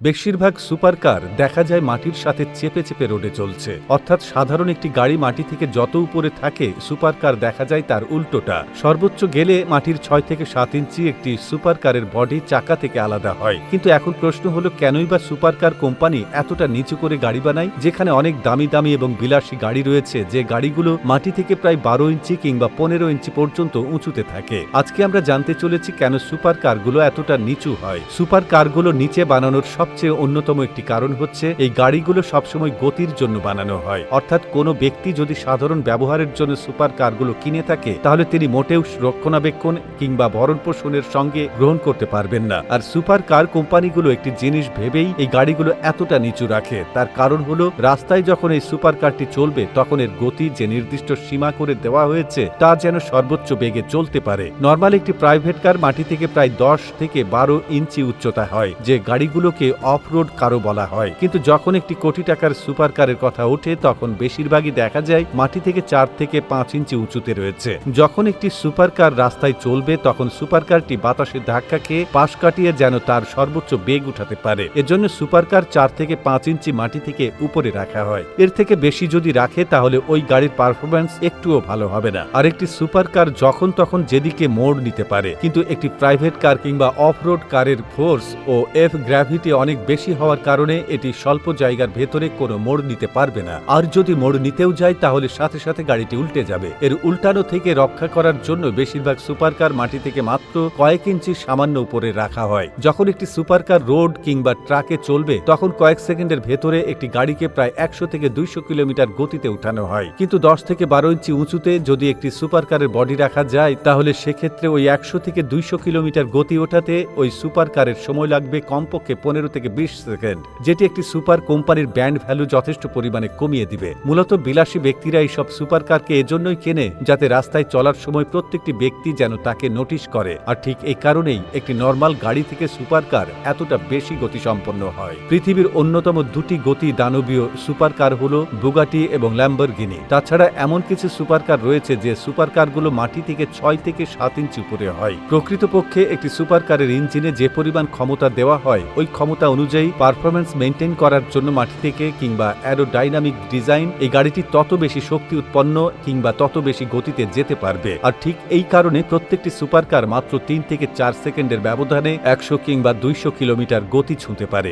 বেশিরভাগ সুপারকার দেখা যায় মাটির সাথে চেপে চেপে রোডে চলছে। অর্থাৎ সাধারণ একটি গাড়ি মাটি থেকে যত উপরে থাকে, সুপারকার দেখা যায় তার উল্টোটা। সর্বোচ্চ গেলে মাটির ছয় থেকে সাত ইঞ্চি একটি সুপারকারের বডি চাকা থেকে আলাদা হয়। কিন্তু এখন প্রশ্ন হলো, কেনই বা সুপারকার কোম্পানি এতটা নিচু করে গাড়ি বানায়, যেখানে অনেক দামি দামি এবং বিলাসী গাড়ি রয়েছে, যে গাড়িগুলো মাটি থেকে প্রায় বারো ইঞ্চি কিংবা পনেরো ইঞ্চি পর্যন্ত উঁচুতে থাকে। আজকে আমরা জানতে চলেছি কেন সুপার কারগুলো এতটা নিচু হয়। সুপার কারগুলো নিচে বানানোর সবচেয়ে অন্যতম একটি কারণ হচ্ছে এই গাড়িগুলো সবসময় গতির জন্য বানানো হয়। অর্থাৎ কোনো ব্যক্তি যদি সাধারণ ব্যবহারের জন্য সুপার কারগুলো কিনে থাকে, তাহলে তিনি মোটেও রক্ষণাবেক্ষণ কিংবা ভরণ পোষণের সঙ্গে গ্রহণ করতে পারবেন না। আর সুপার কার কোম্পানিগুলো একটি জিনিস ভেবেই এই গাড়িগুলো এতটা নিচু রাখে, তার কারণ হলো রাস্তায় যখন এই সুপার কারটি চলবে, তখন এর গতি যে নির্দিষ্ট সীমা করে দেওয়া হয়েছে, তা যেন সর্বোচ্চ বেগে চলতে পারে। নর্মাল একটি প্রাইভেট কার মাটি থেকে প্রায় দশ থেকে বারো ইঞ্চি উচ্চতা হয়, যে গাড়িগুলোকে অফ রোড কারও বলা হয়। কিন্তু যখন একটি কোটি টাকার সুপার কারের কথা ওঠে, তখন বেশিরভাগই দেখা যায় মাটি থেকে চার থেকে পাঁচ ইঞ্চি উঁচুতে রয়েছে। যখন একটি সুপার কার রাস্তায় চলবে, তখন সুপার কারটি বাতাসের ধাক্কা খেয়ে পাশ কাটিয়ে যেন তার সর্বোচ্চ বেগ উঠাতে পারে। এজন্য সুপার কার চার থেকে পাঁচ ইঞ্চি মাটি থেকে উপরে রাখা হয়। এর থেকে বেশি যদি রাখে, তাহলে ওই গাড়ির পারফরমেন্স একটুও ভালো হবে না। আর একটি সুপার কার যখন তখন যেদিকে মোড় নিতে পারে। কিন্তু একটি প্রাইভেট কার কিংবা অফ রোড কারের ফোর্স ও এফ গ্র্যাভিটি অনেক বেশি হওয়ার কারণে এটি স্বল্প জায়গার ভেতরে কোনো মোড় নিতে পারবে না। আর যদি মোড় নিতেও যায়, তাহলে সাথে সাথে গাড়িটি উল্টে যাবে। এর উল্টানো থেকে রক্ষা করার জন্য বেশিরভাগ সুপারকার মাটি থেকে মাত্র কয়েক ইঞ্চি সামান্য উপরে রাখা হয়। যখন একটি সুপারকার রোড কিংবা ট্রাকে চলবে, তখন কয়েক সেকেন্ডের ভেতরে একটি গাড়িকে প্রায় একশো থেকে দুইশো কিলোমিটার গতিতে উঠানো হয়। কিন্তু দশ থেকে বারো ইঞ্চি উঁচুতে যদি একটি সুপারকারের বডি রাখা যায়, তাহলে সেক্ষেত্রে ওই একশো থেকে দুইশো কিলোমিটার গতি ওঠাতে ওই সুপারকারের সময় লাগবে কমপক্ষে পনেরো থেকে বিশ সেকেন্ড, যেটি একটি সুপার কোম্পানির ব্যান্ড ভ্যালু যথেষ্ট পরিমাণে কমিয়ে দিবে। মূলত বিলাসী ব্যক্তিরা এইসব সুপার কারকে এজন্যই কেনে, যাতে রাস্তায় চলার সময় প্রত্যেকটি ব্যক্তি যেন তাকে নোটিশ করে। আর ঠিক এই কারণেই একটি নর্মাল গাড়ি থেকে সুপার কার এতটা বেশি গতিসম্পন্ন হয়। পৃথিবীর অন্যতম দুটি গতি দানবীয় সুপার কার হল বুগাটি এবং ল্যাম্বরগিনি। তাছাড়া এমন কিছু সুপার কার রয়েছে যে সুপার কারগুলো মাটি থেকে ছয় থেকে সাত ইঞ্চি উপরে হয়। প্রকৃতপক্ষে একটি সুপার কারের ইঞ্জিনে যে পরিমাণ ক্ষমতা দেওয়া হয়, ওই ক্ষমতা অনুযায়ী পারফরমেন্স মেনটেন করার জন্য মাটি থেকে কিংবা অ্যারোডাইনামিক ডিজাইন এই গাড়িটি তত বেশি শক্তি উৎপন্ন কিংবা তত বেশি গতিতে যেতে পারবে। আর ঠিক এই কারণে প্রত্যেকটি সুপারকার মাত্র তিন থেকে চার সেকেন্ডের ব্যবধানে একশো কিংবা দুইশো কিলোমিটার গতি ছুঁতে পারে।